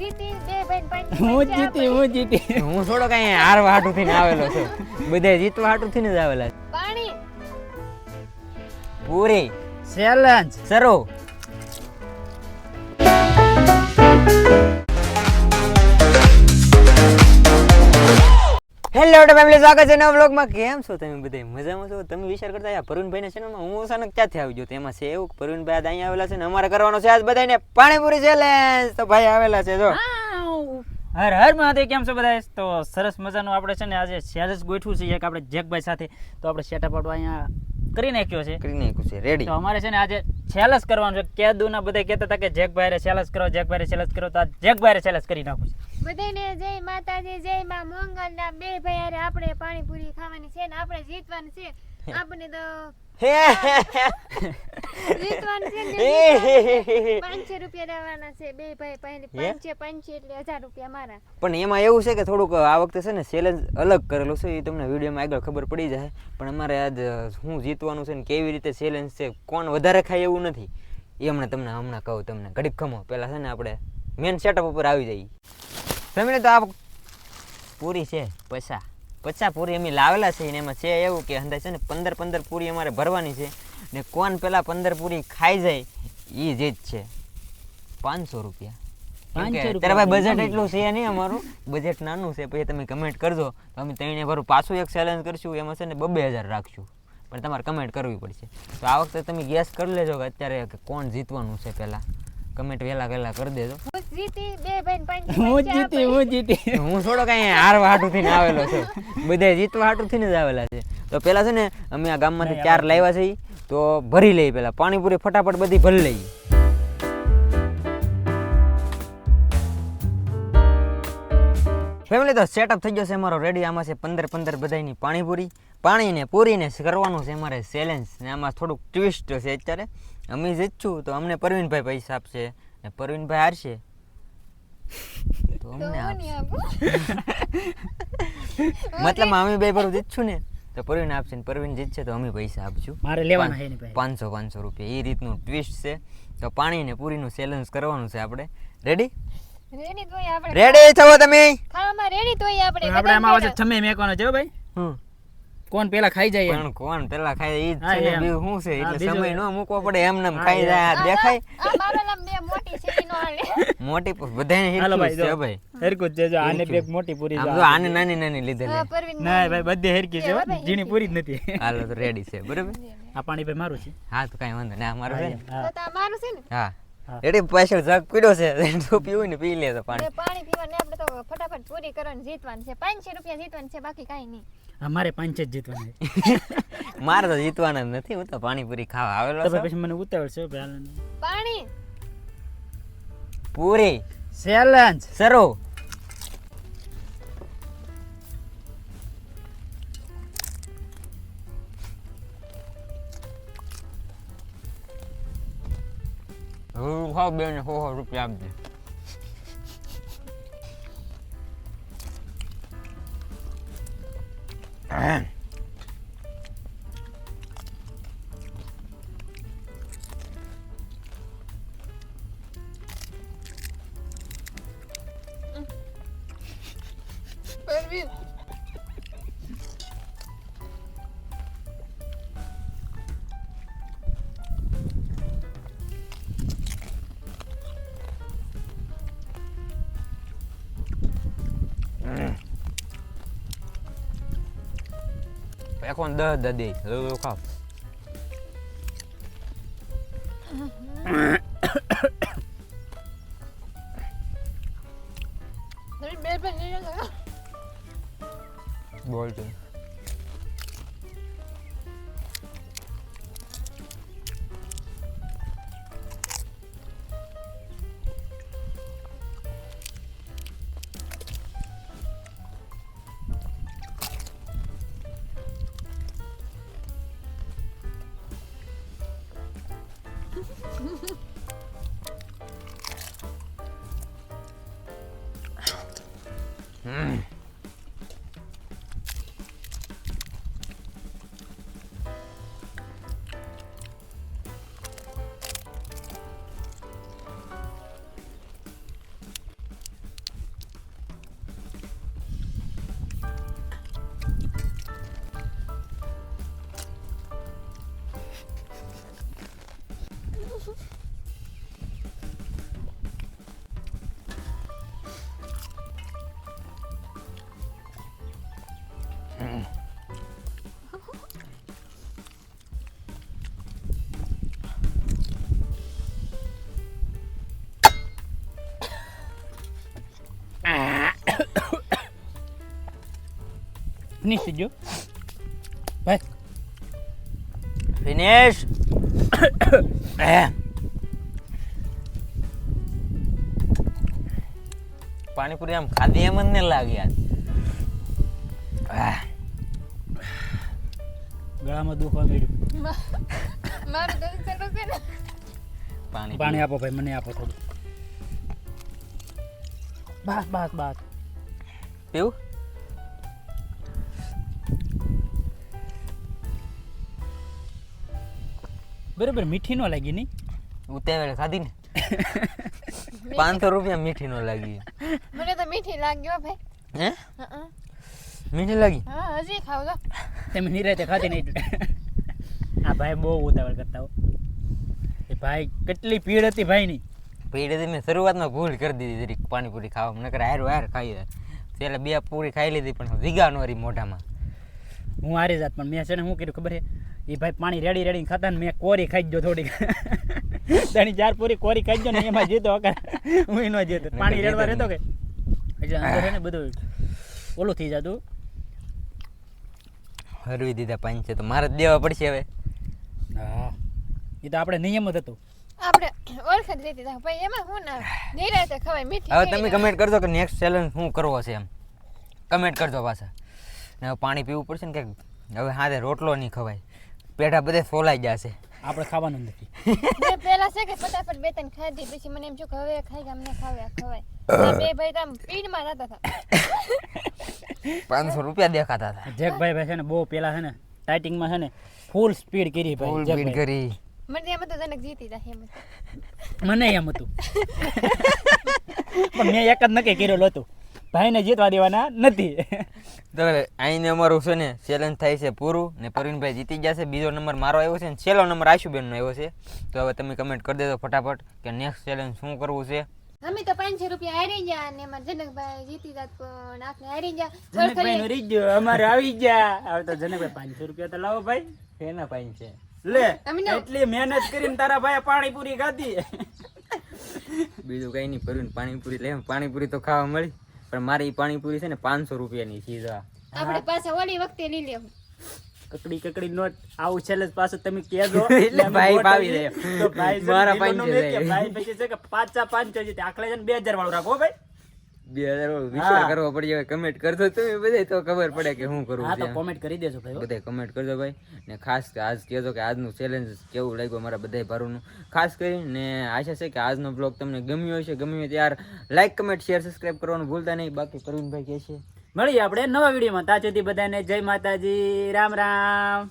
જીતી બે ભાઈ પાંચ હું જીતી હું જીતી. હું થોડો કઈ હારવા હાટું થઈને આવેલો છું. બધા જીતવા હાટું થઈને જ આવેલા પાણી. પૂરી. ચેલેન્જ સરો હેલો ફેમિલી સ્વાગત છે નવા બ્લોગમાં કેમ છો તમે બધા મજામાં છો? તમે વિચાર કરતા યા પરવીનભાઈના ચેનલમાં હું અચાનક ક્યાંથી આવી ગયો? એમાં છે એવું આજ અહીંયા આવેલા છે ને અમારે કરવાનો છે આજ બધાને પાણીપુરી ચેલેન્જ તો ભાઈ આવેલા છે જો. હર હર મહાદેવ કેમ છો બધા તો સરસ મજાનું આપણે છે ને આજે ચેલેન્જ ગોઠવું છે એક આપણે જેકભાઈ સાથે. તો આપણે સેટઅપ આપણો અહીંયા કરી નાખ્યો છે. કરી નાખ્યું છે રેડી તો અમારે છે ને આજે છેલસ કરવાનું છે. કેદુના બધા કહેતા હતા કે જેકભાઈ ચેલેન્જ કરો જેકભાઈ ચેલેન્જ કરો તો આ જેકભાઈ ચેલેન્જ કરી નાખું છે. બધાને જય માતાજી જય માં મંગલ ના બે ભાઈ આપણે પાણીપુરી ખાવાની છે ને આપણે જીતવાનું છે. આપણે તો જીતવાનું છે પાંચસો રૂપિયા દેવાના છે. બે ભાઈ પહેલી પાંચે પાંચે એટલે હજાર રૂપિયા મારા. પણ એમાં એવું છે કે થોડુંક આ વખતે છે ને ચેલેન્જ અલગ કરેલું છે એ તમને વિડીયોમાં આગળ ખબર પડી જાય. પણ અમારે આજ શું જીતવાનું છે ને કેવી રીતે ચેલેન્જ છે કોણ વધારે ખાય એવું નથી. એ હમણાં તમને હમણાં કહું તમને. ઘડીક ખમો. પહેલાં છે ને આપણે મેન સેટઅપ ઉપર આવી જઈએ. ફેમિલી તો આ પૂરી છે પૈસા પચા પૂરી અમે લાવેલા છે ને એમાં છે એવું કે અંદાજ છે ને પંદર પંદર પૂરી અમારે ભરવાની છે ને કોણ પેલા પંદર પૂરી ખાઈ જાય એ જીત છે. પાંચસો રૂપિયા. કેમ કે 500 રૂપિયા તારા ભાઈ બજેટ એટલું છે નહીં અમારું? બજેટ નાનું છે પછી તમે કમેન્ટ કરજો. તો અમે ત્રણે ભરું પાછું એક ચેલેન્જ કરશું એમાં છે ને બબ્બે હજાર રાખશું. પણ તમારે કમેન્ટ કરવી પડશે. તો આ વખતે તમે ગેસ કરી લેજો કે અત્યારે કોણ જીતવાનું છે પહેલાં કમેન્ટ વહેલા વહેલા કરી દેજો. જીતી બે ભાઈ પાંચ હું જીતી હું જીતી. હું થોડો કઈ હારવા હાટું થઈને આવેલો છું. બધા જીતવા હાટું થઈને જ આવેલા છે. તો પેલા છે ને અમે આ ગામમાંથી ચાર લાવ્યા છે તો ભરી લઈએ પેલા. પાણીપુરી ફટાફટ બધી ભરી લઈ ફેમિલી તો સેટઅપ થઈ ગયો છે અમારો. રેડી આમાં છે પંદર પંદર બધાની પાણીપુરી. પાણીને પૂરીને કરવાનું છે અમારે ચેલેન્જ ને આમાં થોડુંક ટ્વિસ્ટ છે અત્યારે. અમે જીતશું તો અમને પરવીનભાઈ પૈસા આપશે. ને પરવીનભાઈ હારશે. તો અમને આપશે મતલબ અમે બે પર જીતશું ને તો પરવીન આપશે ને પરવીન જીતશે તો અમે પૈસા આપશું. મારે લેવાના છે ને પાંચસો પાંચસો રૂપિયા. એ રીતનું ટ્વિસ્ટ છે. તો પાણી ને પૂરીનું ચેલેન્જ કરવાનું છે આપણે. રેડી રેડી તોય આપણે રેડી છો તમે? ખાવામાં રેડી તોય આપણે આપણે આમાં. છમે મેકવાનો છે ભાઈ. હમ. કોણ પેલા ખાઈ જાય પણ કોણ પેલા ખાય ઈ જ હા, છે ને. બીજું શું છે? એટલે સમય નો મૂકવો પડે એમ નેમ ખાઈ જાય. દેખાય? આ મારો બે મોટી છે ઈનો હાલે. મોટી બધાને ભાઈ છે જો ભાઈ. હરકું જ છે જો આને. બે મોટી પૂરી જો આને નાની નાની લીધેલી. ના ભાઈ બધે હરકી છે ઝીણી પૂરી જ નથી. હાલો તો રેડી છે બરાબર? આ પાણી ભાઈ મારું છે. હા તો કાંઈ વાંધો નહીં મારું છે. ને તો મારું છે ને? હા. એટલે પાછળ જગ પીડો છે તો પીવું ને પી લે તો પાણી. પાણી પીવા ને આપણે તો ફટાફટ પૂરી કરવાની જીતવાનું છે. પાંચસો રૂપિયા જીતવાનું છે બાકી કાંઈ નહીં. અમારે પાંચ જ જીતવાના મારે તો જીતવાના જ નથી હું તો પાણીપુરી ખાવા આવેલો તો છું. પછી મને ઉતાવળ છે ભાઈ પાણી. પૂરી. ચેલેન્જ સરો હું ખાવ બેન હો સો રૂપિયા આપજે. પરવીન એકો દસ દદી લો ખાવ બોલ તું હમ ફિનિશ થઈ ગયો ભાઈ ફિનિશ પાણીપુરી આમ ખાધી એમ જ ને લાગે ગળામાં દુખવા મળ્યું મારું પાણી પાણી આપો ભાઈ મને આપો થોડું બસ બસ બસ પીવું બરોબર મીઠી ન લાગી નહીં? ઉતાવળ ખાધી ને. પાંચસો રૂપિયા મીઠી નો લાગી. મને તો મીઠી લાગ્યો ભાઈ. હે? મીઠી લાગી? હા હજી ખાવ તો. તમે નિરાતે ખાધી નહીં આ ભાઈ બહુ ઉતાવળ કરતા હો. એ ભાઈ કેટલી પીડ હતી ભાઈની. હતી મેં શરૂઆતમાં ભૂલ કરી દીધી જરીક પાણીપુરી ખાવા. નકર હાર હાર ખાઈ જાય. પેલા બે પૂરી ખાઈ લીધી પણ વિગા નો રહી મોઢામાં. હું હારી જાત પણ મેં છે ને શું કર્યું ખબર છે? એ ભાઈ પાણી રેડી રેડી ખાતા ને મેં કોરી ખાઈ ગયો થોડીક. ત્રણ ચાર પૂરી કોરી ખાઈ ગયો ને એમાં જીતો અકર હું એનો જીતો. પાણી રેડવા રહેતો કે? એટલે અંદર ને બધું ઓલું થઈ જતું. હરવી દીધા પાંચ છે તો મારે જ દેવા પડશે હવે. હા. એ તો આપણે નિયમ જ હતો. આપણે ઓળખ જ લીધી તા ભાઈ એમાં હું ના નિરાતે ખવાય મીઠી હવે તમે કમેન્ટ કરજો કે નેક્સ્ટ ચેલેન્જ શું કરવો છે એમ. કમેન્ટ કરજો પાછા. ને પાણી પીવું પડશે ને કે હવે હાથે રોટલો નહીં ખવાય. પેઢા બધે ફોલાઈ જશે. આપણે ખાવાનું નથી. મેં પેલા છે કે ફટાફટ બે ત્રણ ખાધી પછી મને એમ થયું કે હવે ખાઈ ગયા અમને ખાવે ખવાય. બે ભાઈ તો આમ પીડમાં રહેતા હતા. પાંચસો રૂપિયા દેખાતા હતા. જેકભાઈ ભાઈ છે ને બહુ પેલા છે ને ટાઈટિંગમાં છે ને ફૂલ સ્પીડ કરી ભાઈ ફૂલ જેકભાઈ. કરી. મને એમ હતું જનક જીતી જાય એમ. મને એમ હતું. પણ મેં એક જ નક્કી કરેલું હતું ભાઈને જીતવા દેવાના નથી. તો આઈને અમારું છે ને ચેલેન્જ થાય છે પૂરું ને પરવીનભાઈ જીતી જશે બીજો નંબર મારો આવ્યો છે ને છેલ્લો નંબર આશુબેનનો આવ્યો છે. તો હવે તમે કમેન્ટ કરી દેજો ફટાફટ કે નેક્સ્ટ ચેલેન્જ શું કરવું છે. અમે તો પાંચસો રૂપિયા હારી ગયા અને એમાં જનકભાઈ જીતી જાત પણ આપણે હારી ગયા. જનકભાઈ નું ગયો અમારે આવી ગયા. હવે તો જનકભાઈ પાંચસો રૂપિયા તો લાવો ભાઈ. એના પાઈન છે લે એટલી મહેનત કરીને તારા ભાઈ પાણીપુરી ખાધી. બીજું કઈ નહીં પરવીન પાણીપુરી લે પાણીપુરી તો ખાવા મળી. પણ મારી પાણીપુરી છે ને પાંચસો રૂપિયાની છે જો આ. આપણે પાછા ઓલી વખતે લઈ લેવું કકડી કકડી નોટ આવું છેલ્લે પાછું તમે કહેજો એટલે ભાઈ ભાવી. દે. તો ભાઈ છે ને મારા. ભાઈ પછી છે કે પાછા પાંચ જીતે આખલે છે ને બે હજાર વાળું રાખો ભાઈ બે હજાર વિચાર કરવો પડી કમેન્ટ કરજો તમે બધે તો ખબર પડે કે હું તો છે કરી દેજો ભાઈ હો. બધાય કમેન્ટ કરજો ભાઈ. ને ખાસ આજ કહેજો કે આજનું ચેલેન્જ કેવું લાગ્યું મારા બધા ભારુનું. ખાસ કરીને આશા છે કે આજનો બ્લોગ તમને ગમ્યો હશે ગમ્યો ત્યાર લાઈક કમેન્ટ શેર સબસ્ક્રાઇબ કરવાનું ભૂલતા નહીં. બાકી પ્રવીણભાઈ કહે છે. મળીએ આપણે નવા વિડીયોમાં. સુધી બધાને જય માતાજી. રામ રામ.